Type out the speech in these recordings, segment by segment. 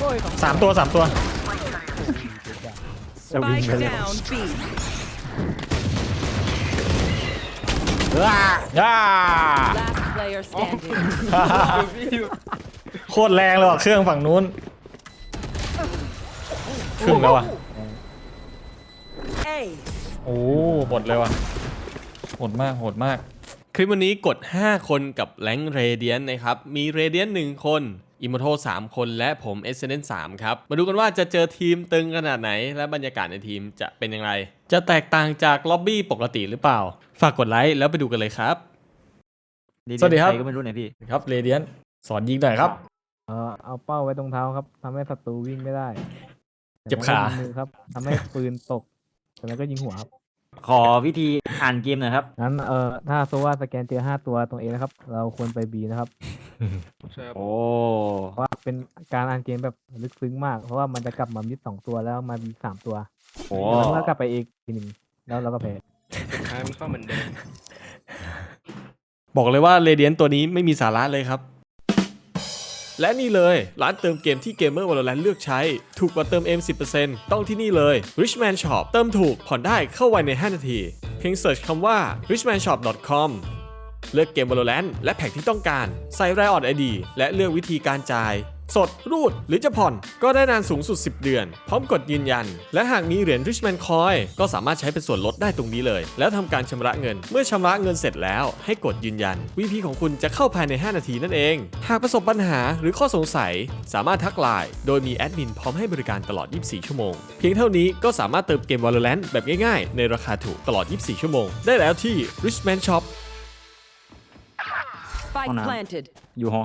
โอ้ยสองสามตัวสามตัว Spike down B. อ่า Last player standing. โคตรแรงเลยว่ะเครื่องฝั่งนู้นครึ่งแล้วอะ A. โอ้หมดเลยว่ะโหดมากโหดมาก คลิปวันนี้กด 5 คนกับแรงเรเดียนนะครับ มีเรเดียน1คน อิมโมโท3 คนและผมเอเซเดน3ครับ มาดูกันว่าจะเจอทีมตึงขนาดไหน และบรรยากาศในทีมจะเป็นอย่างไร จะแตกต่างจากล็อบบี้ปกติหรือเปล่า ฝากกดไลค์แล้วไปดูกันเลยครับ สวัสดีครับ ใก็ไม่รู้เนี่ยพี่ครับเรเดียนสอนยิงหน่อยครับ เออเอาเป้าไว้ตรงเท้าครับทำให้ศัตรูวิ่งไม่ได้เจ็บขา แต่ไม่ยิงมือครับทำให้ปืนตกแล้วก็ยิงหัวครับ ขอวิธีอ่านเกมหน่อยครับ งั้นเออถ้าโซว่าสแกนเจอห้าตัวตรงเอนะครับ เราควรไปบีนะครับ โอ้เพราะว่าเป็นการอ่านเกมแบบลึกซึ้งมาก เพราะว่ามันจะกลับมามิดสองตัวแล้วมาบีสามตัวโหแล้วเรากลับไปอีกทีหนึ่งแล้วเราก็แพ้ท้ายมันก็เหมือนเดิมบอกเลยว่าเรเดียนตัวนี้ไม่มีสาระเลยครับ และนี่เลย ร้านเติมเกมที่เกมเมอร์วอลเลนเลือกใช้ ถูกกว่าเติมเอ็ม10%ต้องที่นี่เลย Richman Shop เติมถูกผ่อนได้เข้าไวใน 5 นาที เพียงเสิร์ชคำว่า richmanshop.com เลือกเกม Valorant และแพ็กที่ต้องการ ใส่รายออดไอดีและเลือกวิธีการจ่าย สด รูด หรือจะผ่อน ก็ได้นานสูงสุด 10 เดือน พร้อมกดยืนยัน และหากมีเหรียญ Richman Coin ก็สามารถใช้เป็นส่วนลดได้ตรงนี้เลย แล้วทำการชำระเงิน เมื่อชำระเงินเสร็จแล้วให้กดยืนยัน VP ของคุณจะเข้าภายใน 5 นาทีนั่นเอง หากประสบปัญหาหรือข้อสงสัย สามารถทักไลน์โดยมีแอดมินพร้อมให้บริการตลอด 24 ชั่วโมง เพียงเท่านี้ก็สามารถเติมเกม Valorant แบบง่ายๆ ในราคาถูกตลอด 24 ชั่วโมง ได้แล้วที่ Richman Shop Spike Oh, no. planted. อยู่หอ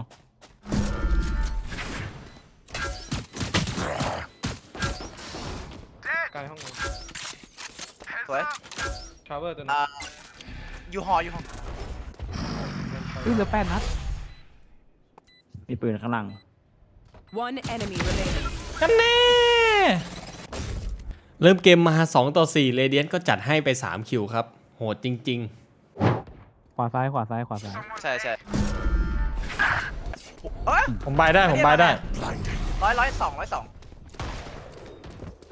สวยชาวเวอร์ตัวนึงอ่าอยู่หออยู่หออุ้ยเหลือแปดนัดมีปืนข้างล่าง One enemy remaining. กันแน่เริ่มเกมมา 2 ต่อ4เรเดียนก็จัดให้ไป 3 คิวครับ โหดจริง ขวาซ้ายขวาซ้ายขวาซ้ายใช่ใช่เอ้ยผมบายได้ ผมบายได้ ร้อยร้อยสองร้อยสอง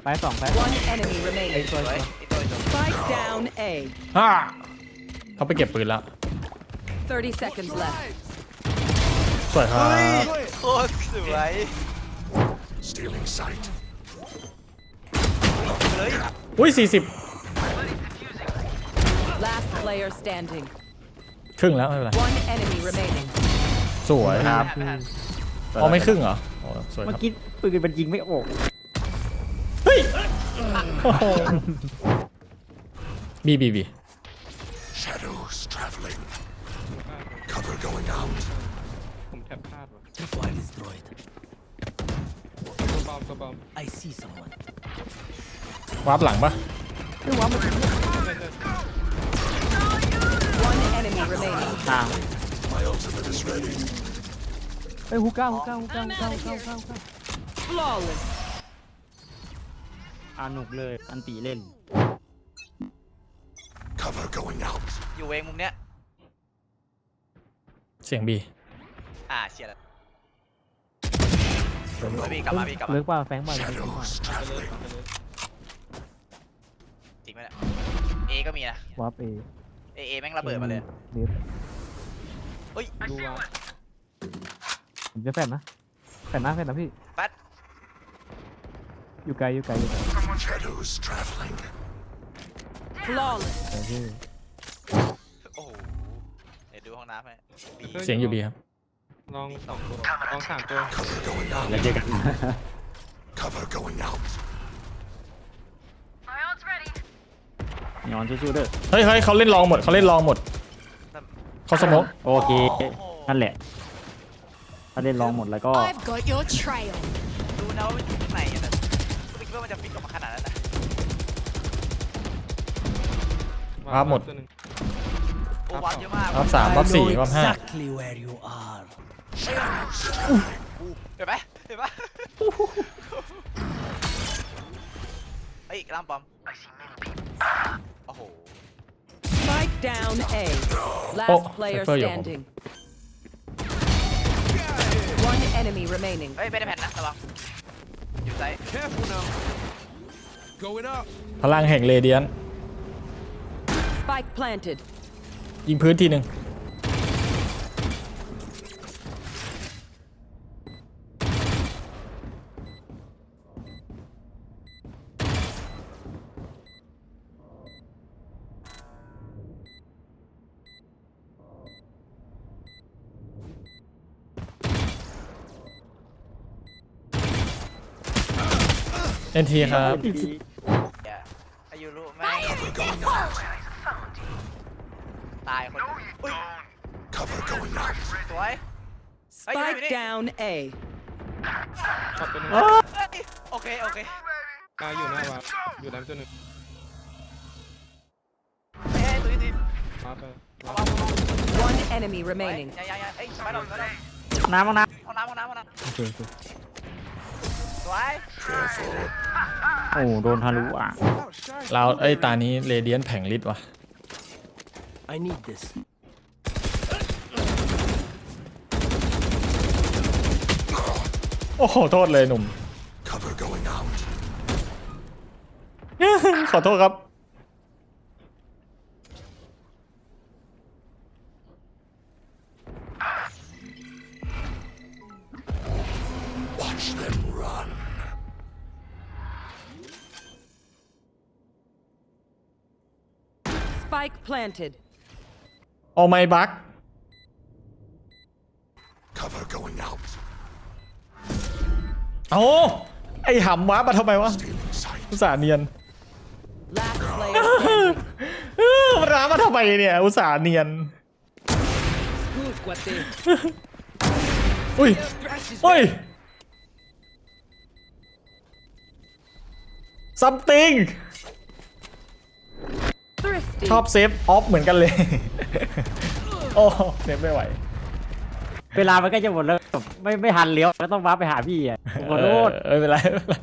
ซ้ายสองซ้าย One enemy remaining. สวยอีกตัวอีกตัว Spike down A. ฮ่าเขาไปเก็บปืนแล้ว 30 seconds left. สวยครับโคตรสวย Stealing sight. เลยอุ้ย40 Last player standing. ครึ่งแล้วไม่เป็นไร One enemy remaining. สวยครับเอาไม่ครึ่งเหรอโอ้สวยคเมื่อรับกี้ปืนมันยิงไม่ออก บีบีบี Shadows traveling. Cover going out. ผมแทบพลาดว่ะตัวบอมตัวบอมวาร์ปหลังปะ One enemy remaining. ทาง My ultimate is ready. เฮ้ยฮูก้าฮูก้าฮูก้าฮูก้าฮูก้าฮูก้าฮูก้า Flawless. อาหนุกเลย อันตีเล่น อยู่เวงมุมเนี้ย เสียงบีอ่าเชียร์แล้วมาพี่กลับมาพี่กลับมาเลิกป่ะแฟงป่ะ Shadows traveling. จริงไหมเนี่ยเอก็มีนะวาร์ปเอเอเอแม่งระเบิดมาเลยเดฟเฮ้ยดูว่าผมจะแฟนนะแฟนนะแฟนนะพี่แป๊ดอยู่ไกลอยู่ไกลอยู่ไกล Shadows traveling. Flawless. เออพี่โอ้โห เดี๋ยวดูห้องน้ำให้บีเสียงอยู่บีครับลองสองตัวลองสามตัว Cover going แล้ว out. เจอกัน Cover going out. นอนสู้ๆเด้อเฮ้ยเฮ้ยเขาเล่นลองหมดเขาเล่นลองหมดเขาสมองโอเคนั่นแหละ ถ้าเล่นลองหมดแล้วก็ I've got your trail. ดูนะว่ามันอยู่ข้างในอะแต่ก็ไม่คิดว่ามันจะฟิกออกมาขนาดนั้นนะ วาร์ปหมด ตัวนึ่ง โอ้วัดเยอะมากรอบสามรอบสี่รอบห้าเห็นไหมเห็นไหมเฮ้ยล่ามปอมโอ้โห Spike down A. Oh, Last player Cypher อยู่ standing. One enemy remaining. เฮ้ยไม่ได้แผ่นนะระวังอยู่ไซส์ Careful now. Going up. พลังแห่งเรเดียน Spike planted. ยิงพื้นทีหนึ่งเอ็นทีครับ ตายคนอุ้ย Cover going out. สวย Hey, you Spike ready? down A. ขอบตัวหนึงเฮ้ยโอเค โอเคกลางอยู่หน้าวาร์ปอยู่แรมตัวหนึ่งเฮ้ยตัวนี้ดีมาไปเอาเอาเอา One enemy เอา remaining. อย่าอย่าอย่าเอ้ยสไปดอร์สไปดอร์น้ำมั้งนะห้องน้ำห้องน้ำห้องน้โอเคโอเคำสวย Careful. โอ้โหโดนทะลุอะเราเอ้ยตานี้เรเดียนแผงฤทธิ์ว่ะ I need this. โอ้โห โทษเลยหนุ่ม Cover going out. ขอโทษครับ Watch them run. Spike planted. โอไม่บัก Cover going out. เอาไอหำวะมาทำไมวะ Stealing sight. อุตส่าห์เนียน Last player standing. มันร้ามาทำไมเนี่ยอุตส่าห์เนียน Good, Guate. อุ้ยอุ้ย something Thrifty. ชอบเซฟออฟเหมือนกันเลย โอ้เซฟไม่ไหว เวลามันก็จะหมดแล้วแบบไม่ไม่ทันเลี้ยวก็ต้องว้าร์ปไปหาพี่อะขอโทษ เออไม่เป็นไรไม่เป็นไร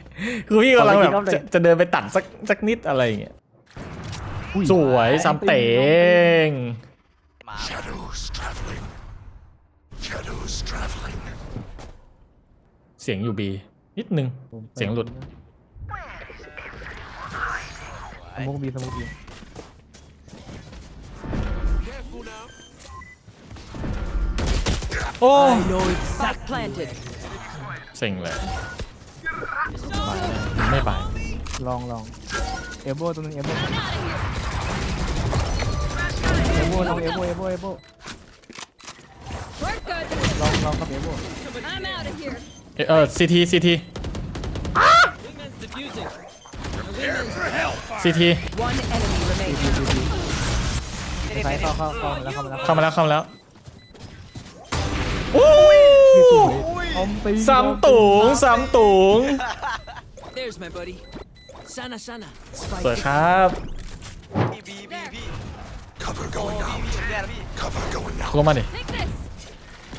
คือพี่กำลังแบบขอไปกินรอบหนึ่จะงจะเดินไปตัดสักสักนิดอะไรอย่างเงี้ยสวยซ้ำเตงหมา Shadows traveling. Shadows traveling. เสียงอยู่บีนิดนึงผมไปเสียงหลุด สมุกบีสมุกบี โอ้ Spike planted. เซ็งเลยไม่ไปลองลองเอลโบตัวหนึงเอลโบเอลโบลองเอลโบเอลโบเอลโบลองลองกับเอลโบเออซีทีซีทีซีที One enemy remaining. ใช้เข้าเข้าเข้ามาแล้วเข้ามาแล้วเข้ามาแล้วเข้ามาแล้ว โอ้ยอมตีซ้ำตุงซ้ำตุง There's my buddy. Sana sana. เปิดครับ พี่บีบีพี่ Cover โอ้ going พี่ out. พี่แย่แล้วพี่ Cover going out. ลงมาดิ Take this.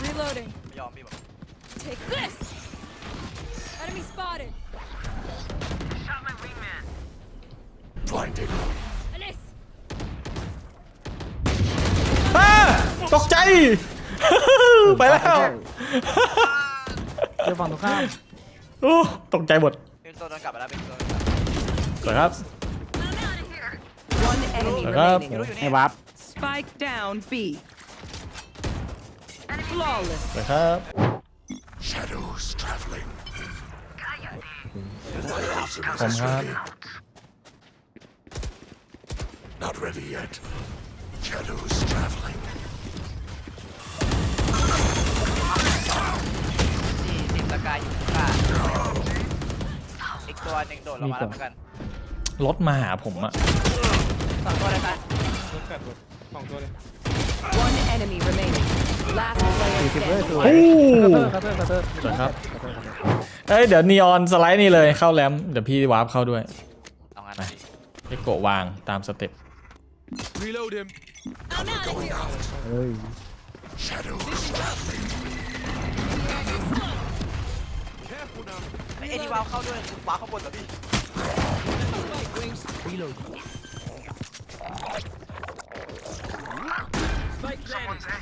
Reloading. ไม่ยอมพี่บอก Take this. Enemy spotted. Blinded. Alice. อ้าตกใจ ไปแล้วเดี๋ยวฝั่งตรงข้ามโอ้ตกใจหมดเป็นตัวโดนกลับไปแล้วเป็นตัวโดนกลับสวยครับ One enemy Up. remaining. รู้อยู่ให้นี่วาร์ป Spike down B. Flawless. สวยครับ Shadows traveling. ผมครับ Not ready yet. Shadows traveling. ที่ติดสกายอยู่ข้างอีกตัวหนึ่งโดดลงมาแล้วเหมือนกันรถมาหาผมอะสองตัวเลยค่ะรถแปดตัวสองตัวเลย One enemy remaining. Last player สี่สิบเลยส standing. วยโอ้คัตเตอร์คัตเตอร์คัตเตอร์สวยครับเอ้ยเดี๋ยวนีออนสไลด์นี่เลยเข้าแรมเดี๋ยวพี่วาร์ปเข้าด้วยเอางั้นไปดิให้โกะวางตามสเต็ป Reload him. Cover going out. เฮ้ย Shadows traveling. ไอ้นี่วาวเข้าด้วยวาวข้างบนเหรอพี่ Reload. Spike planted.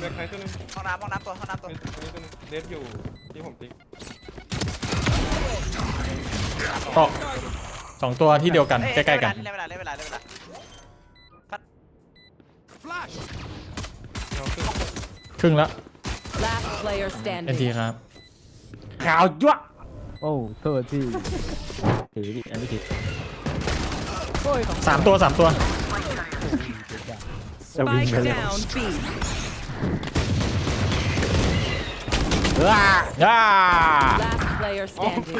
เด็กใครตัวหนึงห้องน้ำห้องน้ำตัวห้องน้ำตัว ตัวนี้ตัวหนึงเดฟอยู่ที่ผมติ๊กตกสองตัวที่เดียวกัน ใกล้ๆกัน เล่นเวลาเล่นเวลาเล่นเวลา Flash. เราขึ้นครึ่งแล้ว player เอ็นที standing. ครับ ขาวจ้วะโอ้โทษที่ถือดิอันนี้ถือสามตัวสามตัวจะวิ่ง Spike ไปเลย down B. ว้าย่า Last player standing.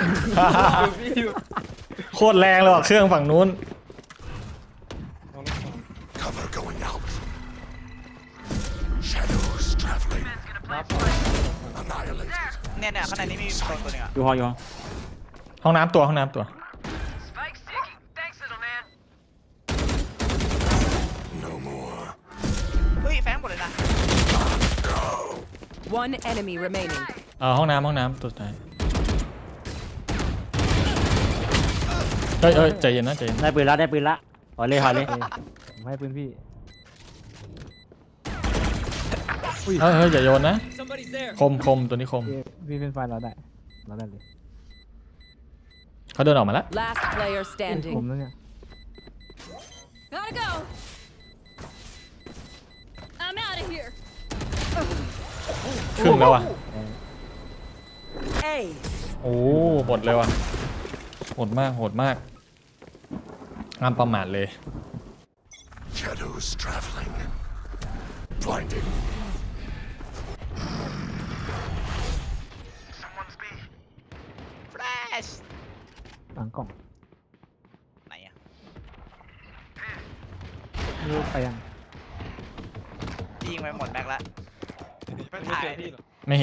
อยู่พี่อยู่โคตรแรงเลยว่ะเครื่องฝั่งนู้นลองเล่นก่อน Cover going out. Shadows traveling. รับ Annihilated. เนี่ยเนี่ยข้างในนี้มีตัวตัวหนึงอะอยู่หออยู่หอห้องน้ำตัวห้องน้ำตัว No more. เฮ้ยแฟงหมดเลยนะ One enemy remaining. เออห้องน้ำห้องน้ำตัวไหนเฮ้ยเฮ้ยใจเย็นนะใจเย็นได้ปืนละได้ปืนละหอยเลยหอยเลยผมให้พื้นพี่เฮ้ยเฮ้ยอย่าโยนนะ Somebody's there. คมคมตัวนี้คมพี่ พี่เป็นไฟเราได้เราได้เลยเขาเดินออกมาแล้ว Last player ผม standing. แล้วเนี่ย Gotta go. I'm out of here. ครึ่งแล้วอะ A. โอ้หมดเลยว่ะโหดมากโหดมากงามประมาทเลย Shadows traveling. Blinding.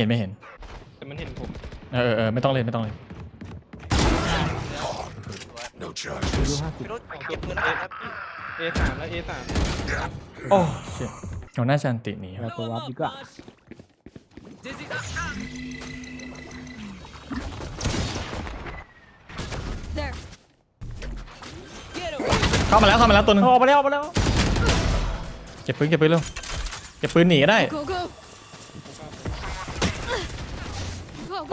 หรอกไม่เห็นไม่เห็น แต่มันเห็นผมเออเออเออไม่ต้องเล่นไม่ต้องเล่น No ไม่ charges. รู้ห้าสิบพี่รุธเก็บปืนแล้วครับเอสามแล้วเอสามโอ้เชี่ยเอาหน้าชันติหนีคเรารับ ตัววับดีกว่า Dizzy. There. Get him. เข้ามาแล้วเข้ามาแล้วตัวหนึงออกมาแล้วออกมาแล้วเก็บปืนเก็บปืนเร็วเก็บปืนหนีก็ได้ Go, go.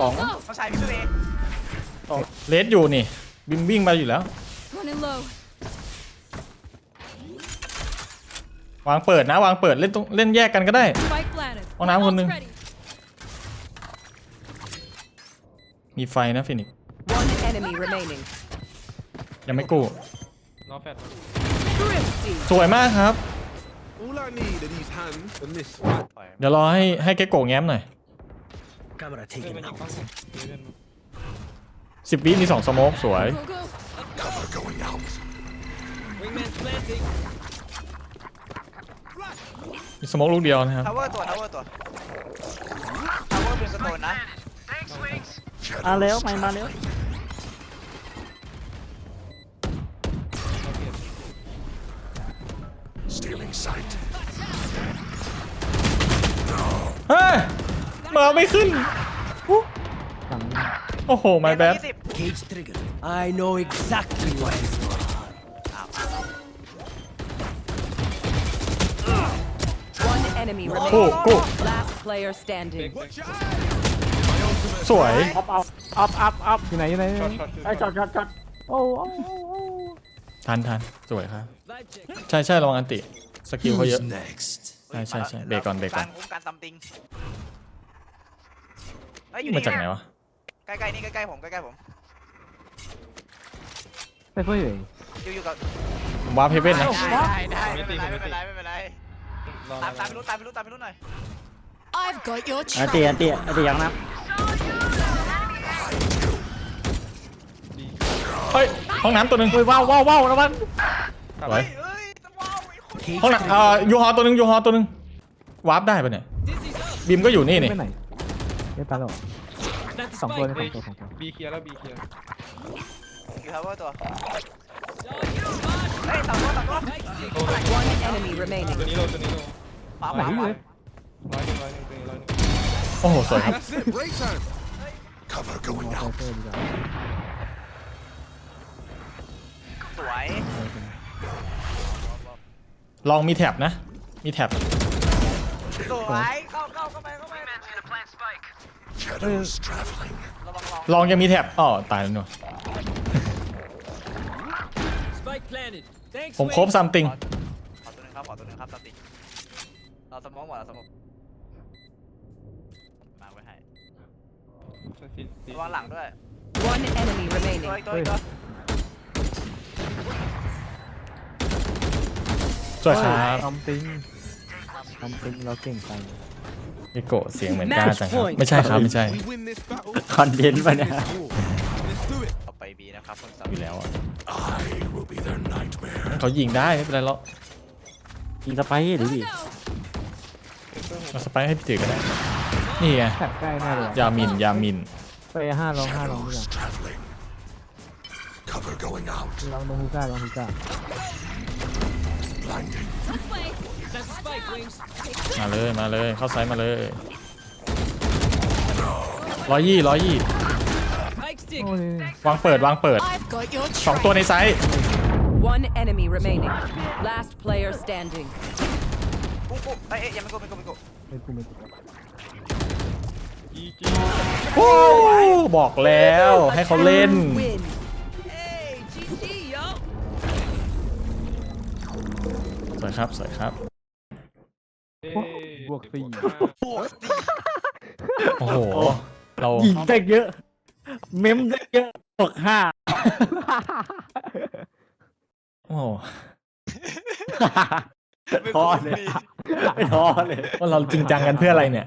Go, go, Còn. go. ต้องใช้พี่เวย์เลสอยู่นี่บิมวิ่งมาอยู่แล้ว Running low. วางเปิดนะ วางเปิดเล่นตรงเล่นแยกกันก็ได้ Spike planted. Con áo con Ult's đừng. ready. มีไฟนะฟินิกซ์ One enemy remaining. ยังไม่กู้รอแฟด Thrifty. สวยมากครับ All I need are these hands and this. เดี๋ยวรอให้ให้แกโกะแง้มหน่อย Camera เดินมายิงกล้องผมเดินมาสิบวิมีสองสโมกสวย Go, go. Cover going out. Wingman's planting. มีสโมกลูกเดียวนะครับ ทาวเวอร์ตัวทาวเวอร์ตัวทาวเวอร์เป็นสโตนนะมาแล้วไปมาแล้ว Stealing sight. เฮ้ย มาไม่ขึ้นหลังโอ้โห my เด bad ยี่สิบ Cage trigger. I know exactly why it's not. One enemy กู้ remaining. กู้ Last player standing. สวย อัพเอาอัพอัพอัพอยู่ไหนอยู่ไหนอยู่ไหนช็อตช็อตไอ้ช็อตช็อตช็อตโอ้โอ้โอ้โอ้ทันทันสวยครับ Vibe check. ใช่ใช่ระวังอันติ สกิลเขาเยอะ next? ใช่ใช่ใช่เบรกก่อนเบรกก่อนารคุ้มการซัมติง เอ้ยอยู่มานี่จากไหนวะใกล้ๆนี่ใกล้ๆผมใกล้ๆผมไปเพื่ออยู่อยู่อยู่กับผมวาร์ปเฮเว่นนะได้ได้ไม่เป็นไรไม่เป็นไรไม่เป็นไรรอตามตามไปรู้ตามไปรู้ตามไปรู้หน่อย I've got your อัน trail. ตีอันตีอันตียังนับเฮ้ยห้องน้ำตัวหนึ่งเฮ้ยว้าวว้าวว้าวระวังสวยเฮ้ยว้าวไอ้คนห้องน้ำเอ่อยูฮอตัวหนึ่งยูฮอตัวหนึ่งวาร์ปได้ปะเนี่ย Dizzy's up. บิมก็อยู่นี่นี่ไปไหน เรียบร้อยแล้ว Plant the สองตัว spike. เลยสองตัวสองตัวบีเคลียร์แล้วบีเคลียร์อยู่ทาวเวอร์ตัว Dog, spot. เฮ้ยสองตัวสองตัว One enemy remaining. ตัวนี้โลตัวนี้โลขวาขไหนวาขเลวายร้อยหนึ่งร้อยหนึ่งตัวนี้ร้อยหนึ่งโอ้โหสวยครับ That's it. Break time. Cover ม going อเตอ out. ร์เตอร์ดีกว่าสวยลองมีแท็บนะ มีแท็บสวยเข้าเข้าเข้าไปเข้าไป Shadows traveling. ระวังลองลองยังมีแท็บอ๋อตายแล้วหนู Spike planted. Thanks. ผมครบ Wing. ซัมติง ขอตัวหนึงครับ ขอตัวหนึงครับสติเราสมองหมดเราสมองมาไว้ให้สฟิตตีระวังหลังด้วย One enemy ตัว remaining. อีกตัวอีกตัวสวยครับ ทำติงทำติงเราเก่งไป พี่โกะเสียงเหมือนกล้าจังครับ ไม่ใช่ครับไม่ใช่ We win this battle. คอนเทนต์ปะเนี่ย Let's do it. เอาไปบีนะครับคนสาอยู่แล้วอะ I will be their nightmare. เขายิงได้ไม่เป็นไรหรอกยิงสไปร์หรือดิเราสไปร์ให้พี่ถือก็ได้ นี่ไงแท็บใกล้แน่เลยอะยามิน ยามิน ไปห้าลองห้าลองดีก Shadows ว่า traveling. Cover going out. ลองลองฮูก้าลองฮูก้า Blinding. มาเลยมาเลยเข้าไซส์มาเลยร้อยยี่ร้อยยี่ Spike stick. โอ้ยวางเปิดวางเปิด I've got your สองตัวในไซส์ One enemy remaining. Last player standing. กูกูเอ้ยเอ้ยยังไม่กูไม่กูไม่กูไม่กูไม่กูจีจีโอ้บอกแล้วให้เขาเล่น Win. Hey, GG, yo. สวยครับสวยครับเอ้ ยบวกสี่โอ้โห เรายิงได้เยอะ เมมได้เยอะตกห้าโอ้โหท้อเลย ไม่ท้อเลยว่าเราจริงจังกันเพื่ออะไรเนี่ย